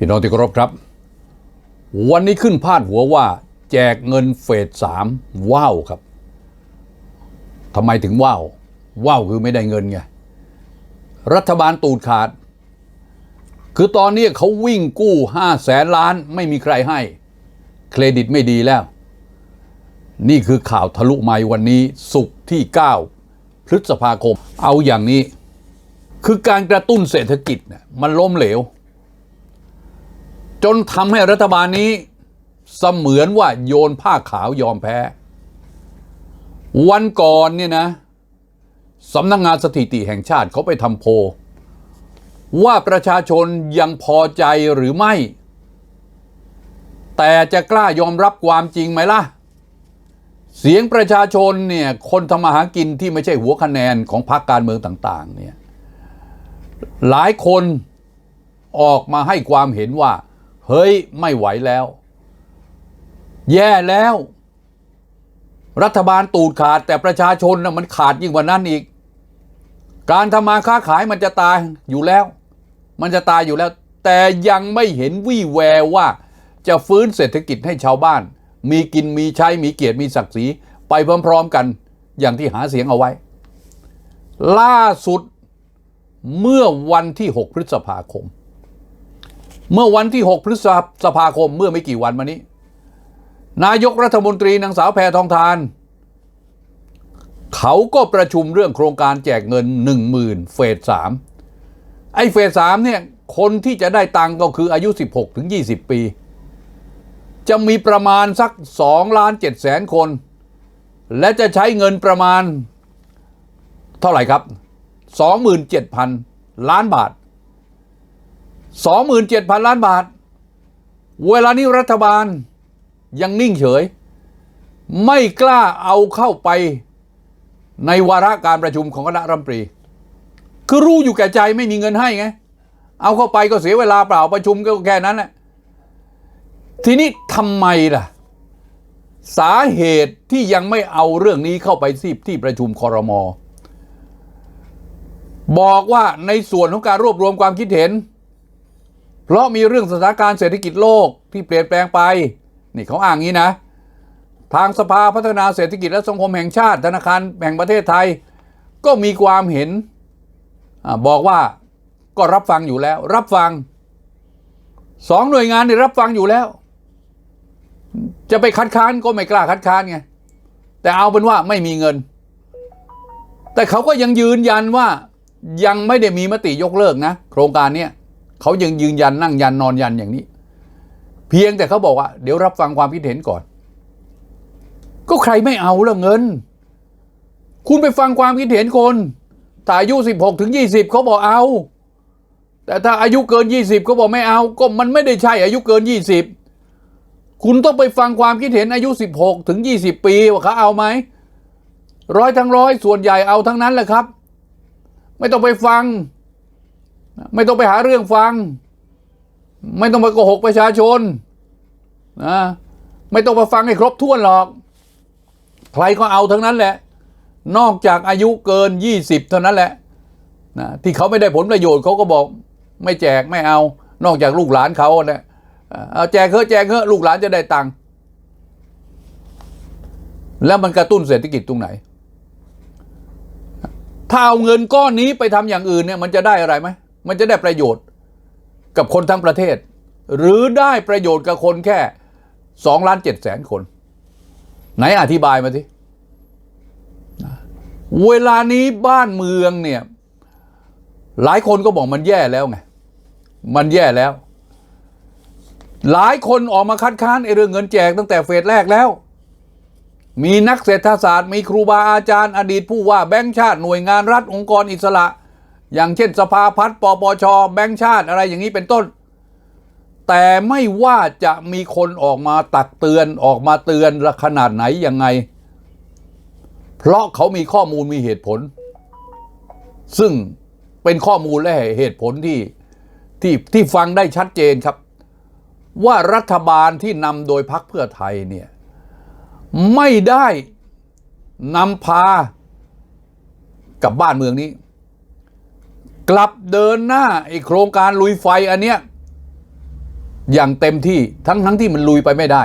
พี่น้องที่เคารพครับ วันนี้ขึ้นพาดหัวว่า แจกเงินเฟสสามว้าวครับทำไมถึงว้าวว้าวคือไม่ได้เงินไงรัฐบาลตูดขาด คือตอนนี้เขาวิ่งกู้ห้าแสนล้านไม่มีใครให้ เครดิตไม่ดีแล้ว นี่คือข่าวทะลุไมวันนี้สุกที่ 9 พฤษภาคม เอาอย่างนี้ คือการกระตุ้นเศรษฐกิจเนี่ยมันล้มเหลว จนทำให้รัฐบาลนี้เสมือนว่าโยนผ้าขาวยอมแพ้ วันก่อนเนี่ยนะสำนักงงานสถิติแห่งชาติเขาไปทำโพลว่าประชาชนยังพอใจหรือไม่ แต่จะกล้ายอมรับความจริงไหมล่ะ เสียงประชาชนเนี่ยคนทำมาหากินที่ไม่ใช่หัวคะแนนของพรรคการเมืองต่าง ๆ เนี่ยหลายคนออกมาให้ความเห็นว่า เฮ้ยไม่ไหวแล้ว แย่แล้ว รัฐบาลตูดขาดแต่ประชาชนนะมันขาดยิ่งกว่านั้นอีก การทำมาค้าขายมันจะตายอยู่แล้ว มันจะตายอยู่แล้ว แต่ยังไม่เห็นวี่แววว่า จะฟื้นเศรษฐกิจให้ชาวบ้าน มีกินมีใช้มีเกียรติมีศักดิ์ศรีไปพร้อมๆกันอย่างที่หาเสียงเอาไว้ ล่าสุดเมื่อวันที่ 6 พฤษภาคม เมื่อวันที่ 6 พฤษภาคมเมื่อไม่กี่วันมานี้ นายกรัฐมนตรีนางสาวแพทองทาน เขาก็ประชุมเรื่องโครงการแจกเงิน 1 0,000 เฟสสามไอ้เฟสสามเนี่ย คนที่จะได้ตังค์ก็คืออายุ 16 ถึง 20 ปี จะมีประมาณสัก2ล้าน7แสนคน และจะใช้เงินประมาณ เท่าไหร่ครับ 27,000 ล้านบาท 27,000 ล้านบาท เวลานี้รัฐบาลยังนิ่งเฉย ไม่กล้าเอาเข้าไปในวาระการประชุมของคณะรัฐมนตรี คือรู้อยู่แก่ใจไม่มีเงินให้ไง เอาเข้าไปก็เสียเวลาเปล่าประชุมก็แค่นั้นแหละทีนี้ทำไมล่ะ สาเหตุที่ยังไม่เอาเรื่องนี้เข้าไปที่ที่ประชุมคอรมอบอกว่าในส่วนของการรวบรวมความคิดเห็น เพราะมีเรื่องสถานการณ์เศรษฐกิจโลกที่เปลี่ยนแปลงไป นี่เขาอ้างงี้นะ ทางสภาพัฒนาเศรษฐกิจและสังคมแห่งชาติธนาคารแห่งประเทศไทย ก็มีความเห็นอบอกว่าก็รับฟังอยู่แล้ว รับฟังสองหน่วยงานนี่รับฟังอยู่แล้ว จะไปคัดค้านก็ไม่กล้าคัดค้านไงแต่เอาเป็นว่าไม่มีเงิน แต่เขาก็ยังยืนยันว่ายังไม่ได้มีมติยกเลิกนะ โครงการเนี้ย เขายังยืนยันนั่งยันนอนยันอย่างนี้ เพียงแต่เขาบอกว่า เดี๋ยวรับฟังความคิดเห็นก่อน ก็ใครไม่เอาละเงิน คุณไปฟังความคิดเห็นคนถ้าอายุ16ถึง20เขาบอกเอา แต่ถ้าอายุเกิน20เขาบอกไม่เอา ก็มันไม่ได้ใช่อายุเกิน20คุณต้องไปฟังความคิดเห็นอายุ 16 ถึง 20 ปีว่าเขาเอาไหมร้อยทั้งร้อยส่วนใหญ่เอาทั้งนั้นแหละครับ ไม่ต้องไปฟัง ไม่ต้องไปหาเรื่องฟัง ไม่ต้องไปโกหกประชาชนนะไม่ต้องไปฟังให้ครบถ้วนหรอก ใครก็เอาทั้งนั้นแหละ นอกจากอายุเกิน 20 เท่านั้นแหละนะที่เขาไม่ได้ผลประโยชน์เขาก็บอก ไม่แจกไม่เอา นอกจากลูกหลานเขาเนี่ยเอาแจกเถอะแจกเถอะลูกหลานจะได้ตังค์แล้วมันกระตุ้นเศรษฐกิจตรงไหน ถ้าเอาเงินก้อนนี้ไปทำอย่างอื่นเนี่ย มันจะได้อะไรไหม มันจะได้ประโยชน์กับคนทั้งประเทศ หรือได้ประโยชน์กับคนแค่สองล้านเจ็ดแสนคน ไหนอธิบายมาสิเวลานี้บ้านเมืองเนี่ย หลายคนก็บอกมันแย่แล้วไง มันแย่แล้ว หลายคนออกมาคัดค้านไอ้เรื่องเงินแจกตั้งแต่เฟสแรกแล้ว มีนักเศรษฐศาสตร์ มีครูบาอาจารย์ อดีตผู้ว่าแบงค์ชาติหน่วยงานรัฐองค์กรอิสระ อย่างเช่นสภาพัฒน์ปปช แบงค์ชาติอะไรอย่างนี้เป็นต้น แต่ไม่ว่าจะมีคนออกมาตักเตือนออกมาเตือนขนาดไหนยังไง เพราะเขามีข้อมูลมีเหตุผล ซึ่งเป็นข้อมูลและเหตุผลที่ที่ที่ฟังได้ชัดเจนครับ ว่ารัฐบาลที่นำโดยพรรคเพื่อไทยเนี่ยไม่ได้นำพากับบ้านเมืองนี้ กลับเดินหน้าไอโครงการลุยไฟอันเนี้ยอย่างเต็มที่ทั้งทั้งที่มันลุยไปไม่ได้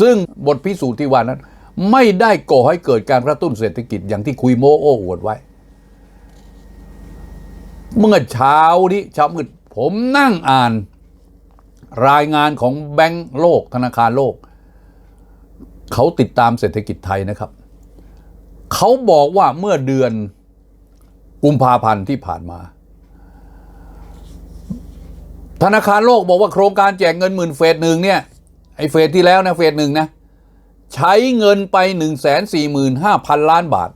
ซึ่งบทพิสูจน์ที่ว่านั้น ไม่ได้ก่อให้เกิดการกระตุ้นเศรษฐกิจอย่างที่คุยโมโอ้อวดไว้ เมื่อเช้านี้เช้ามืดผมนั่งอ่านรายงานของแบงก์โลกธนาคารโลก เขาติดตามเศรษฐกิจไทยนะครับ เขาบอกว่าเมื่อเดือน กุมภาพันธ์ที่ผ่านมา ธนาคารโลกบอกว่าโครงการแจกเงินหมื่นเฟสหนึ่งเนี่ยไอเฟสที่แล้วนะเฟสหนึ่งนะ ใช้เงินไป 1 4 5 0 0 0 ล้านบาท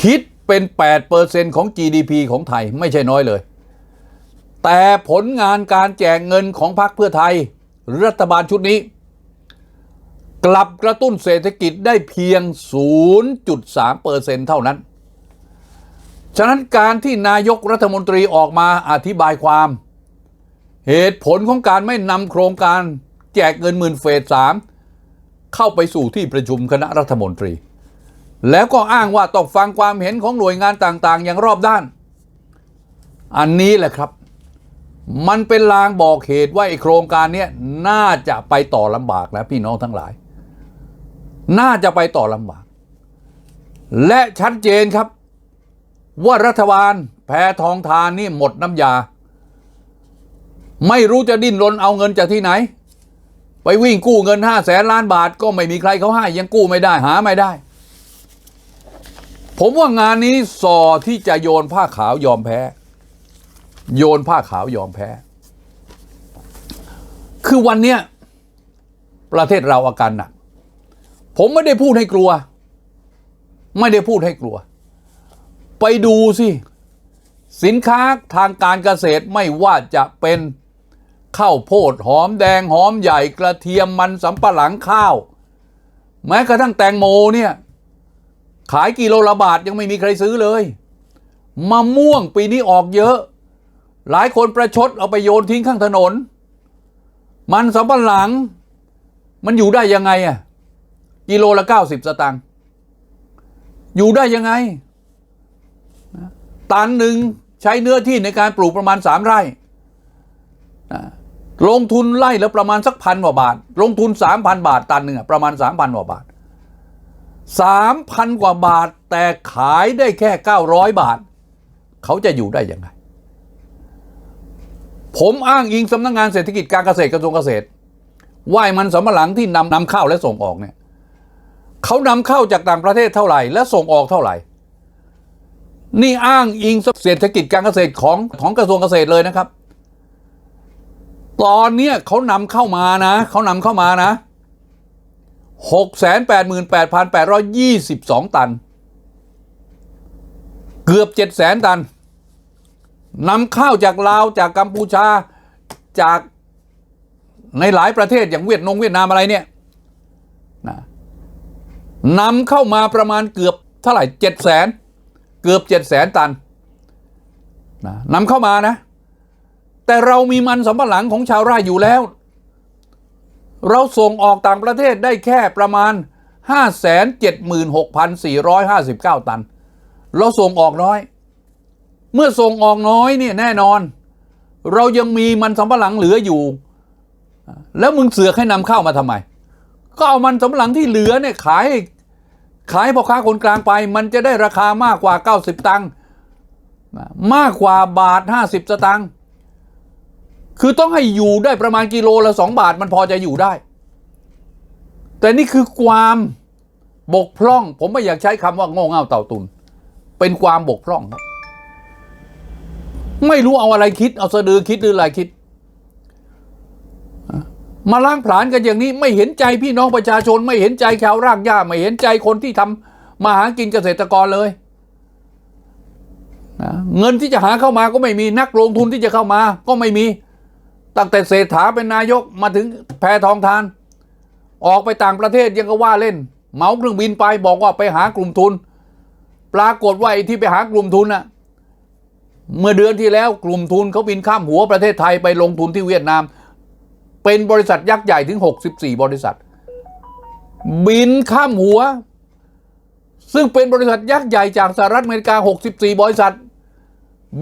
คิดเป็น 8%ของ GDP ของไทยไม่ใช่น้อยเลย แต่ผลงานการแจกเงินของพรรคเพื่อไทย รัฐบาลชุดนี้ กลับกระตุ้นเศรษฐกิจได้เพียง 0.3%เท่านั้น ฉะนั้นการที่นายกรัฐมนตรีออกมาอธิบายความ เหตุผลของการไม่นำโครงการแจกเงินหมื่นเฟสสามเข้าไปสู่ที่ประชุมคณะรัฐมนตรี แล้วก็อ้างว่าต้องฟังความเห็นของหน่วยงานต่างๆ อย่างรอบด้าน อันนี้แหละครับ มันเป็นลางบอกเหตุว่าไอโครงการเนี้ยน่าจะไปต่อลำบากนะพี่น้องทั้งหลาย น่าจะไปต่อลำบาก และชัดเจนครับ ว่ารัฐบาลแพทองทานนี่หมดน้ำยา ไม่รู้จะดิ้นรนเอาเงินจากที่ไหน ไปวิ่งกู้เงินห้าแสนล้านบาท ก็ไม่มีใครเขาให้ยังกู้ไม่ได้หาไม่ได้ ผมว่างานนี้สอที่จะโยนผ้าขาวยอมแพ้ โยนผ้าขาวยอมแพ้ คือวันเนี้ยประเทศเราอาการหนัก ผมไม่ได้พูดให้กลัว ไม่ได้พูดให้กลัว ไปดูสิสินค้าทางการเกษตรไม่ว่าจะเป็นข้าวโพดหอมแดงหอมใหญ่กระเทียมมันสำปะหลังข้าว แม้กระทั่งแตงโมเนี่ย ขายกิโลละบาทยังไม่มีใครซื้อเลยมะม่วงปีนี้ออกเยอะ หลายคนประชดเอาไปโยนทิ้งข้างถนน มันสำปะหลัง มันอยู่ได้ยังไงอะกิโลละเก้าสิบสตางค์อยู่ได้ยังไง ตันหนึ่งใช้เนื้อที่ในการปลูกประมาณสามไร่ลงทุนไร่แล้วประมาณสักพันกว่าบาท ลงทุนสามพันบาท ตันหนึ่งประมาณสามพันกว่าบาทสามพันกว่าบาท แต่ขายได้แค่เก้าร้อยบาท เขาจะอยู่ได้ยังไง ผมอ้างอิงสำนักงงานเศรษฐกิจการเกษตรกระทรวงเกษตรว่ายมันสำปะหลังที่นำนำเข้าและส่งออกเนี่ยเขานำเข้าจากต่างประเทศเท่าไหร่ และส่งออกเท่าไหร่ นี่อ้างอิงเศรษฐกิจการเกษตรของของกระทรวงเกษตรเลยนะครับ ตอนนี้เขานำเข้ามานะเขานำเข้ามานะหกแสนแปดหมื่นแปดพันแปดร้อยยี่สิบสองตัน เกือบเจ็ดแสนตันนำเข้าจากลาวจากกัมพูชาจากในหลายประเทศอย่างเวียดนงเวียดนามอะไรเนี่ยนะนำเข้ามาประมาณเกือบเท่าไหร่เจ็ดแสน เกือบเจ็ดแสนตันนะนำเข้ามานะ แต่เรามีมันสำปะหลังของชาวไร่อยู่แล้ว เราส่งออกต่างประเทศได้แค่ประมาณ 576,459 ตัน เราส่งออกน้อย เมื่อส่งออกน้อยเนี่ยแน่นอน เรายังมีมันสำปะหลังเหลืออยู่ แล้วมึงเสือกให้นำเข้ามาทำไม ก็เอามันสำปะหลังที่เหลือเนี่ยขายให้ ขายพ่อค้าคนกลางไป มันจะได้ราคามากกว่า 90 ตังค์มากกว่าบาท 50 สตังค์คือต้องให้อยู่ได้ประมาณกิโลละ 2 บาทมันพอจะอยู่ได้ แต่นี่คือความบกพร่อง ผมไม่อยากใช้คำว่าโง่เง่าเต่าตุน เป็นความบกพร่องครับ ไม่รู้เอาอะไรคิด เอาสะดือคิดหรืออะไรคิด มาล้างผลาญกันอย่างนี้ไม่เห็นใจพี่น้องประชาชน ไม่เห็นใจชาวรากหญ้าไม่เห็นใจคนที่ทำมาหากินเกษตรกรเลยนะเงินที่จะหาเข้ามาก็ไม่มีนักลงทุนที่จะเข้ามา ก็ไม่มีตั้งแต่เศรษฐาเป็นนายกมาถึงแพทองทาน ออกไปต่างประเทศยังก็ว่าเล่น เหมาเครื่องบินไปบอกว่าไปหากลุ่มทุน ปรากฏว่าไอ้ที่ไปหากลุ่มทุนน่ะเมื่อเดือนที่แล้วกลุ่มทุนเขาบินข้ามหัวประเทศไทยไปลงทุนที่เวียดนาม เป็นบริษัทยักษ์ใหญ่ถึง 64 บริษัท บินข้ามหัว ซึ่งเป็นบริษัทยักษ์ใหญ่จากสหรัฐอเมริกา 64 บริษัท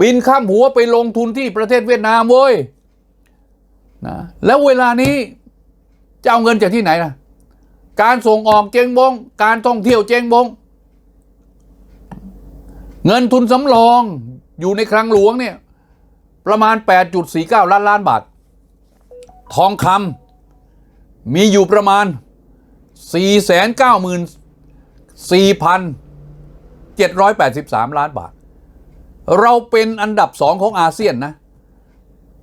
บินข้ามหัวไปลงทุนที่ประเทศเวียดนามเว้ยนะแล้วเวลานี้จะเอาเงินจากที่ไหนล่ะ การส่งออกเจงบง การท่องเที่ยวเจงบง เงินทุนสำรองอยู่ในคลังหลวงเนี่ย ประมาณ 8.49 ล้านล้านบาท ทองคำมีอยู่ประมาณ 494,783 ล้านบาท เราเป็นอันดับสองของอาเซียนนะ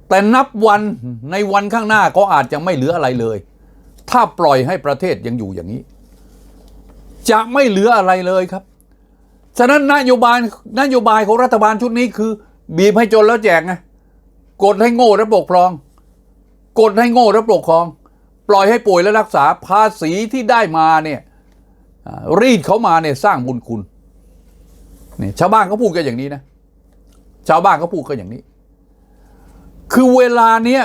แต่นับวันในวันข้างหน้าก็อาจจะไม่เหลืออะไรเลย ถ้าปล่อยให้ประเทศยังอยู่อย่างนี้ จะไม่เหลืออะไรเลยครับ ฉะนั้นนโยบายนโยบายของรัฐบาลชุดนี้คือ บีบให้จนแล้วแจกไงกดให้โง่และปกครอง กดให้โง่และปกครอง ปล่อยให้ป่วยและรักษาภาษีที่ได้มาเนี่ยรีดเขามาเนี่ยสร้างบุญคุณนี่ชาวบ้านเขาพูดกันอย่างนี้นะ ชาวบ้านเขาพูดกันอย่างนี้ คือเวลาเนี้ย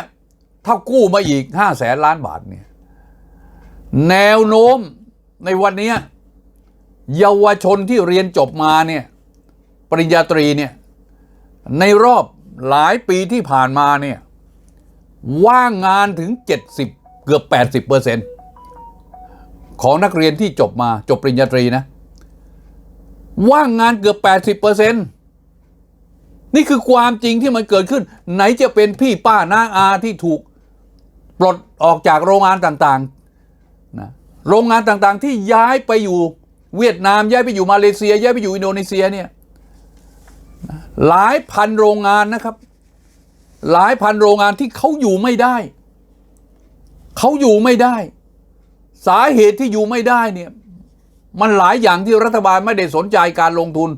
ถ้ากู้มาอีกห้าแสนล้านบาทเนี่ยแนวโน้มในวันนี้เยาวชนที่เรียนจบมาเนี่ยปริญญาตรีเนี่ยในรอบหลายปีที่ผ่านมาเนี่ย ว่างงานถึง 70 เกือบ 80เปอร์เซ็นต์ของนักเรียนที่จบมาจบปริญญาตรีนะ ว่างงานเกือบ 80เปอร์เซ็นต์นี่คือความจริงที่มันเกิดขึ้น ไหนจะเป็นพี่ป้าน้าอาที่ถูกปลดออกจากโรงงานต่างๆนะโรงงานต่างๆที่ย้ายไปอยู่เวียดนามย้ายไปอยู่มาเลเซีย ย้ายไปอยู่อินโดนีเซียเนี่ยหลายพันโรงงานนะครับ หลายพันโรงงานที่เขาอยู่ไม่ได้ เขาอยู่ไม่ได้ สาเหตุที่อยู่ไม่ได้เนี่ย มันหลายอย่างที่รัฐบาลไม่ได้สนใจการลงทุน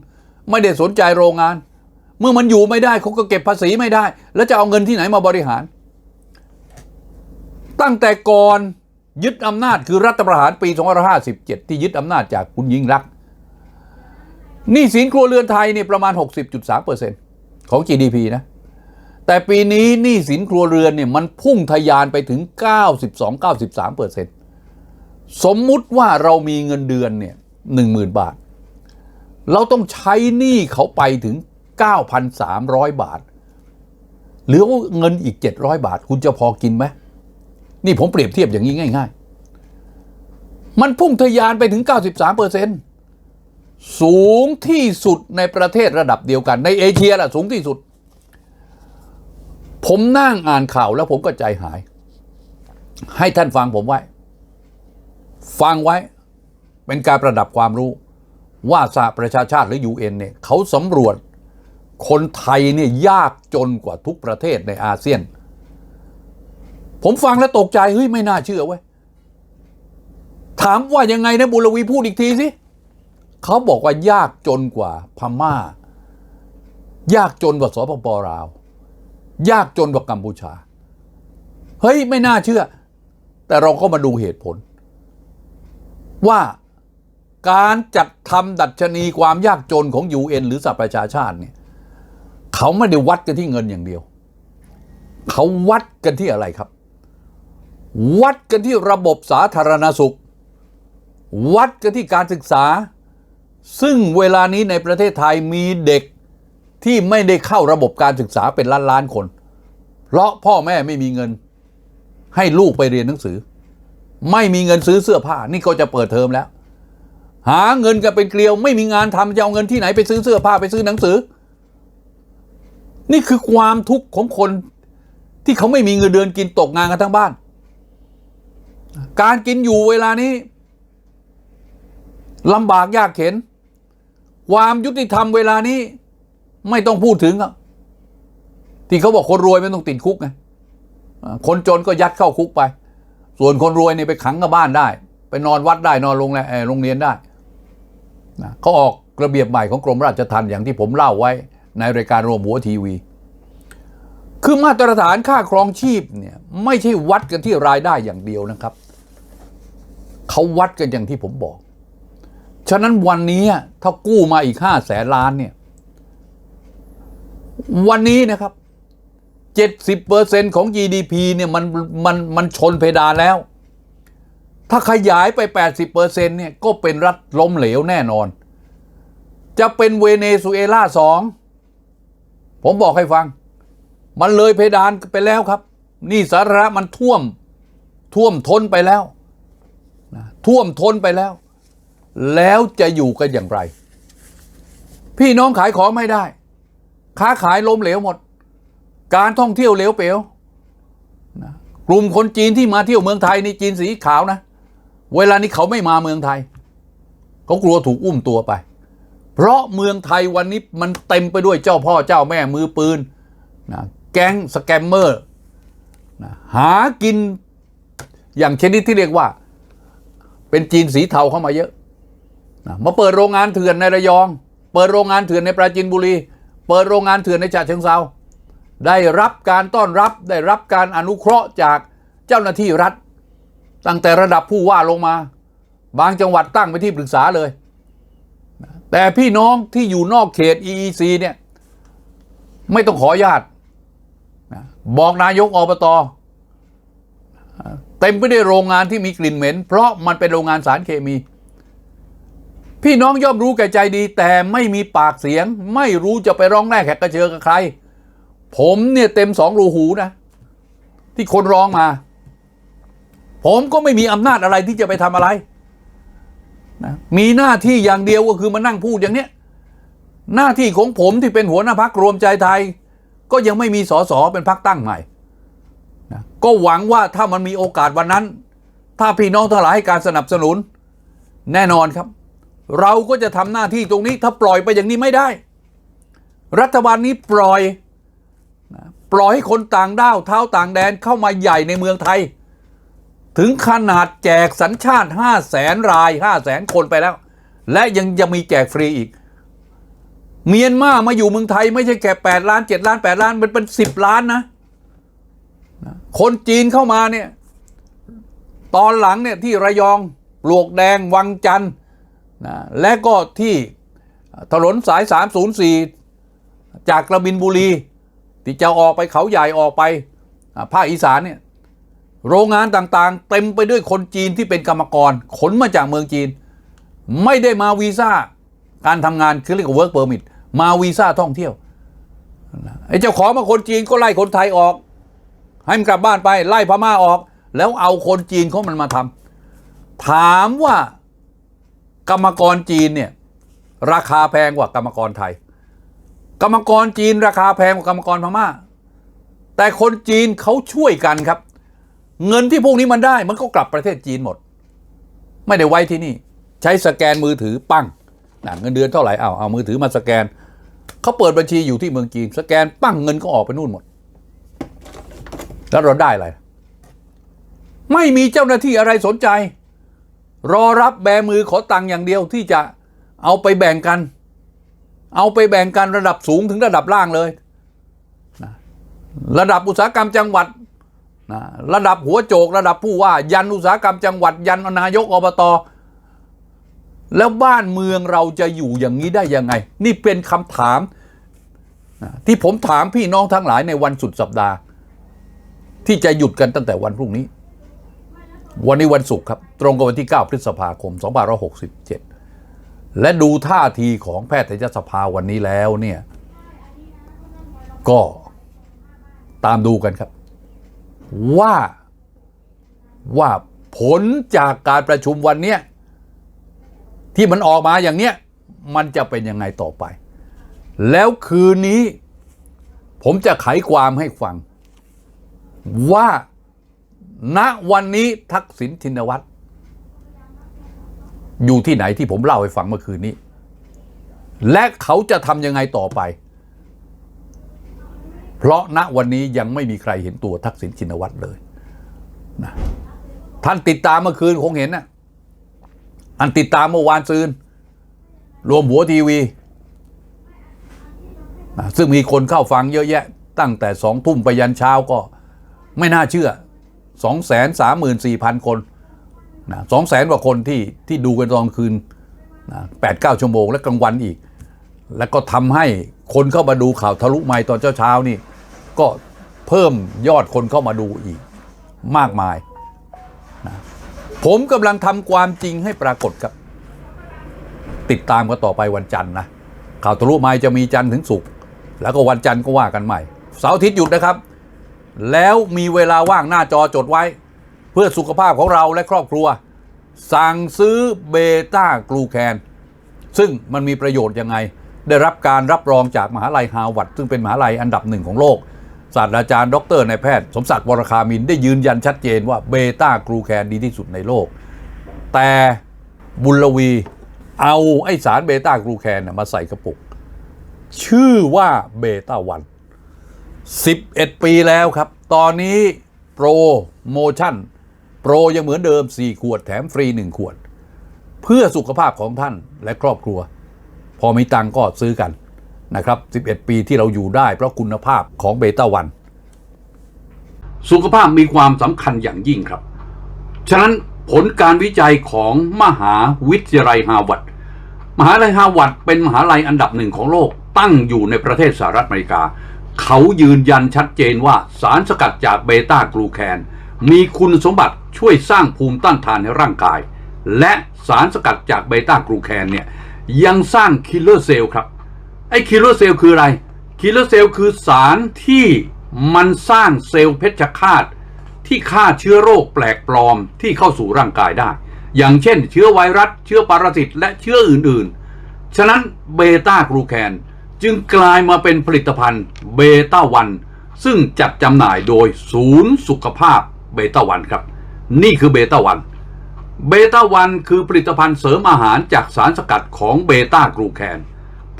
ไม่ได้สนใจโรงงาน เมื่อมันอยู่ไม่ได้เขาก็เก็บภาษีไม่ได้ แล้วจะเอาเงินที่ไหนมาบริหาร ตั้งแต่ก่อนยึดอำนาจคือรัฐประหารปี2557 ที่ยึดอำนาจจากคุณยิ่งรักหนี้สินครัวเรือนไทยเนี่ยประมาณ 60.3%ของ GDP นะ แต่ปีนี้หนี้สินครัวเรือนเนี่ยมันพุ่งทะยานไปถึง 92-93%สมมุติว่าเรามีเงินเดือนเนี่ย10,000บาท เราต้องใช้หนี้เขาไปถึง 9,300 บาทหลือเงินอีก 700 บาท คุณจะพอกินไหม นี่ผมเปรียบเทียบอย่างนี้ง่าย ๆ มันพุ่งทะยานไปถึง 93เปอร์เซ็นสูงที่สุดในประเทศระดับเดียวกัน ในเอเชียล่ะสูงที่สุด ผมนั่งอ่านข่าวแล้วผมก็ใจหาย ให้ท่านฟังผมไว้ ฟังไว้ เป็นการประดับความรู้ ว่าสหประชาชาติหรือ UN เนี่ยเขาสำรวจคนไทยเนี่ยยากจนกว่าทุกประเทศในอาเซียน ผมฟังแล้วตกใจเฮ้ยไม่น่าเชื่อเว้ยถามว่ายังไงนะบุรวีพูดอีกทีสิเขาบอกว่ายากจนกว่าพม่า ยากจนกว่าสปปลาว ยากจนกว่ากัมพูชา เฮ้ย ไม่น่าเชื่อ แต่เราก็มาดูเหตุผล ว่าการจัดทำดัชนีความยากจนของ UN หรือสหประชาชาติเนี่ยเขาไม่ได้วัดกันที่เงินอย่างเดียว เขาวัดกันที่อะไรครับ วัดกันที่ระบบสาธารณสุข วัดกันที่การศึกษา ซึ่งเวลานี้ในประเทศไทยมีเด็ก ที่ไม่ได้เข้าระบบการศึกษาเป็นล้านล้านๆคน เพราะพ่อแม่ไม่มีเงิน ให้ลูกไปเรียนหนังสือ ไม่มีเงินซื้อเสื้อผ้า นี่ก็จะเปิดเทอมแล้ว หาเงินกันเป็นเกลียว ไม่มีงานทำจะเอาเงินที่ไหนไปซื้อเสื้อผ้าไปซื้อหนังสือ นี่คือความทุกข์ของคนที่เขาไม่มีเงินเดือนกินตกงานกันทั้งบ้าน การกินอยู่เวลานี้ลำบากยากเข็น ความยุติธรรมเวลานี้ ไม่ต้องพูดถึงอะที่เขาบอกคนรวยไม่ต้องติดคุกไงคนจนก็ยัดเข้าคุกไป ส่วนคนรวยเนี่ยไปขังกับบ้านได้ ไปนอนวัดได้นอนโรงแรมเอ่อโรงเรียนได้นะเขาออกระเบียบใหม่ของกรมราชทัณฑ์อย่างที่ผมเล่าไว้ในรายการรวมหัวทีวี คือมาตรฐานค่าครองชีพเนี่ยไม่ใช่วัดกันที่รายได้อย่างเดียวนะครับ เขาวัดกันอย่างที่ผมบอก ฉะนั้นวันนี้ถ้ากู้มาอีกห้าแสนล้านเนี่ย วันนี้นะครับเจ็ดสิบเปอร์เซ็นของ GDP เนี่ยมันมันมันชนเพดานแล้ว ถ้าขยายไปแปดสิบเปอร์เซ็นเนี่ยก็เป็นรัฐล้มเหลวแน่นอน จะเป็นเวเนซุเอลาสองผมบอกให้ฟัง มันเลยเพดานไปแล้วครับ นี่สาระมันท่วมท่วมท้นไปแล้วท่วมท้นไปแล้ว แล้วจะอยู่กันอย่างไร พี่น้องขายของไม่ได้ ค้าขายล้มเหลวหมด การท่องเที่ยวเหลวเป๋วนะกลุ่มคนจีนที่มาเที่ยวเมืองไทยนี่จีนสีขาวนะ เวลานี้เขาไม่มาเมืองไทย เขากลัวถูกอุ้มตัวไป เพราะเมืองไทยวันนี้มันเต็มไปด้วยเจ้าพ่อเจ้าแม่มือปืนนะแก๊งสแกมเมอร์นะหากินอย่างชนิดที่เรียกว่า เป็นจีนสีเทาเข้ามาเยอะนะมาเปิดโรงงานเถื่อนในระยอง เปิดโรงงานเถื่อนในปราจีนบุรี เปิดโรงงานเถื่อนในฉะเชิงเซาได้รับการต้อนรับได้รับการอนุเคราะห์จากเจ้าหน้าที่รัฐ ตั้งแต่ระดับผู้ว่าลงมา บางจังหวัดตั้งไปที่ปรึกษาเลย แต่พี่น้องที่อยู่นอกเขต EEC เนี่ยไม่ต้องขอญาตบอกนายกอบตเต็มไปด้วยโรงงานที่มีกลิ่นเหม็น เพราะมันเป็นโรงงานสารเคมี พี่น้องย่อมรู้แก่ใจดี แต่ไม่มีปากเสียง ไม่รู้จะไปร้องแรกแขกกระเชือกับใคร ผมเนี่ยเต็มสองรูหูนะ ที่คนร้องมา ผมก็ไม่มีอำนาจอะไรที่จะไปทำอะไรนะมีหน้าที่อย่างเดียวก็คือมานั่งพูดอย่างเนี้ยหน้าที่ของผมที่เป็นหัวหน้าพักรวมใจไทย ก็ยังไม่มีสสเป็นพักตั้งใหม่นะก็หวังว่าถ้ามันมีโอกาสวันนั้น ถ้าพี่น้องทั้งหลายให้การสนับสนุนแน่นอนครับ เราก็จะทำหน้าที่ตรงนี้ถ้าปล่อยไปอย่างนี้ไม่ได้ รัฐบาลนี้ปล่อย ปล่อยให้คนต่างด้าวเท้าต่างแดนเข้ามาใหญ่ในเมืองไทย ถึงขนาดแจกสัญชาติ5 0 0แสนราย5 0 0แสนคนไปแล้ว และยังจะมีแจกฟรีอีก เมียนมามาอยู่เมืองไทยไม่ใช่แค่8ล้าน7ล้าน8ล้านมันเป็น10ล้านนะนะคนจีนเข้ามาเนี่ยตอนหลังเนี่ยที่ระยองปลวกแดงวังจันทร์ นะและก็ที่ถนนสาย 304 จากกระบินบุรี ที่จะออกไปเขาใหญ่ออกไปภาคอีสานเนี่ยโรงงานต่างๆ เต็มไปด้วยคนจีนที่เป็นกรรมกร ขนมาจากเมืองจีน ไม่ได้มาวีซ่าการทำงานคือเรียกว่า work permit มาวีซ่าท่องเที่ยวไอ้เจ้าของมาคนจีนก็ไล่คนไทยออก ให้มันกลับบ้านไปไล่พม่าออก แล้วเอาคนจีนเขามันมาทำถามว่า กรรมกรจีนเนี่ยราคาแพงกว่ากรรมกรไทย กรรมกรจีนราคาแพงกว่ากรรมกรพม่า แต่คนจีนเขาช่วยกันครับ เงินที่พวกนี้มันได้ มันก็กลับประเทศจีนหมด ไม่ได้ไว้ที่นี่ ใช้สแกนมือถือปั้งนะเงินเดือนเท่าไหร่เอาเอามือถือมาสแกนเขาเปิดบัญชีอยู่ที่เมืองจีน สแกนปั้งเงินก็ออกไปนู่นหมด แล้วเราได้อะไรไม่มีเจ้าหน้าที่อะไรสนใจ รอรับแบมือขอตังค์อย่างเดียวที่จะเอาไปแบ่งกัน เอาไปแบ่งกันระดับสูงถึงระดับล่างเลยนะระดับอุตสาหกรรมจังหวัดนะระดับหัวโจกระดับผู้ว่า ยันอุตสาหกรรมจังหวัด ยันนายกอบตแล้วบ้านเมืองเราจะอยู่อย่างนี้ได้ยังไง นี่เป็นคำถามนะที่ผมถามพี่น้องทั้งหลายในวันสุดสัปดาห์ ที่จะหยุดกันตั้งแต่วันพรุ่งนี้ วันนี้วันศุกร์ครับ ตรงกับวันที่ 9 พฤษภาคม 2567 และดูท่าทีของแพทยสภาวันนี้แล้วเนี่ย ก็ตามดูกันครับ ว่าว่าผลจากการประชุมวันเนี้ยที่มันออกมาอย่างเนี้ยมันจะเป็นยังไงต่อไป แล้วคืนนี้ ผมจะไขความให้ฟัง ว่า ณวันนี้ทักษิณชินวัตรอยู่ที่ไหนที่ผมเล่าให้ฟังเมื่อคืนนี้ และเขาจะทำยังไงต่อไป เพราะณวันนี้ยังไม่มีใครเห็นตัวทักษิณชินวัตรเลยนะท่านติดตามเมื่อคืนคงเห็นนะอันติดตามเมื่อวานซืน รวมหัวทีวีนะซึ่งมีคนเข้าฟังเยอะแยะ ตั้งแต่สองทุ่มไปยันเช้าก็ไม่น่าเชื่อ สองแสนสามหมื่นสี่พันคนนะสองแสนกว่าคนที่ที่ดูกันตอนคืนนะแปดเก้าชั่วโมงและกลางวันอีก แล้วก็ทำให้คนเข้ามาดูข่าวทะลุไมค์ตอนเช้าๆนี่ ก็เพิ่มยอดคนเข้ามาดูอีกมากมายนะผมกำลังทำความจริงให้ปรากฏครับ ติดตามกันต่อไปวันจันทร์นะข่าวทะลุไมค์จะมีจันทร์ถึงศุกร์แล้วก็วันจันทร์ก็ว่ากันใหม่เสาร์อาทิตย์หยุดนะครับ แล้วมีเวลาว่างหน้าจอจดไว้ เพื่อสุขภาพของเราและครอบครัว สั่งซื้อเบต้ากลูแคน ซึ่งมันมีประโยชน์ยังไง ได้รับการรับรองจากมหาลัยฮาวาดซึ่งเป็นมหาลัยอันดับหนึ่งของโลก ศาสตราจารย์ดอกเตอรนายแพทย์ สมศักดิ์วรคามินได้ยืนยันชัดเจนว่าเบต้ากลูแคนดีที่สุดในโลก แต่บุลวีเอาไอสารเบต้ากลูแคนมาใส่กระปุก ชื่อว่าเบต้าวัน 11 ปีแล้วครับ ตอนนี้โปรโมชั่น โปรยังเหมือนเดิม 4 ขวดแถมฟรี 1 ขวด เพื่อสุขภาพของท่านและครอบครัว พอมีตังก็ซื้อกันนะครับ 11 ปีที่เราอยู่ได้เพราะคุณภาพของเบต้าวัน สุขภาพมีความสำคัญอย่างยิ่งครับ ฉะนั้นผลการวิจัยของมหาวิทยาลัยฮาร์วาร์ดมหาลัยฮาร์วาร์ดเป็นมหาลัยอันดับหนึ่งของโลกตั้งอยู่ในประเทศสหรัฐอเมริกา เขายืนยันชัดเจนว่าสารสกัดจากเบต้ากลูแคน มีคุณสมบัติช่วยสร้างภูมิต้านทานให้ร่างกาย และสารสกัดจากเบต้ากลูแคนเนี่ยยังสร้างคิลเลอร์เซลล์ครับ ไอ้คิลเลอร์เซลล์คืออะไร คิลเลอร์เซลล์คือสารที่มันสร้างเซลล์เพชฌฆาต ที่ฆ่าเชื้อโรคแปลกปลอมที่เข้าสู่ร่างกายได้ อย่างเช่น เชื้อไวรัส เชื้อปรสิตและเชื้ออื่นๆ ฉะนั้นเบต้ากลูแคน จึงกลายมาเป็นผลิตภัณฑ์เบต้าวัน ซึ่งจัดจำหน่ายโดยศูนย์สุขภาพเบต้าวันครับ นี่คือเบต้าวันเบต้าวันคือผลิตภัณฑ์เสริมอาหารจากสารสกัดของเบต้ากลูแคน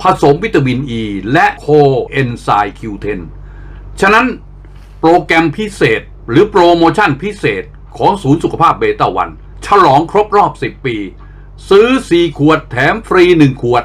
ผสมวิตามินอ e ีและโคเอนไซม์ Q10 ฉะนั้นโปรแกรมพิเศษหรือโปรโมชั่นพิเศษของศูนย์สุขภาพเบต้าวัน ฉลองครบรอบ 10 ปี ซื้อ 4 ขวดแถมฟรี 1 ขวด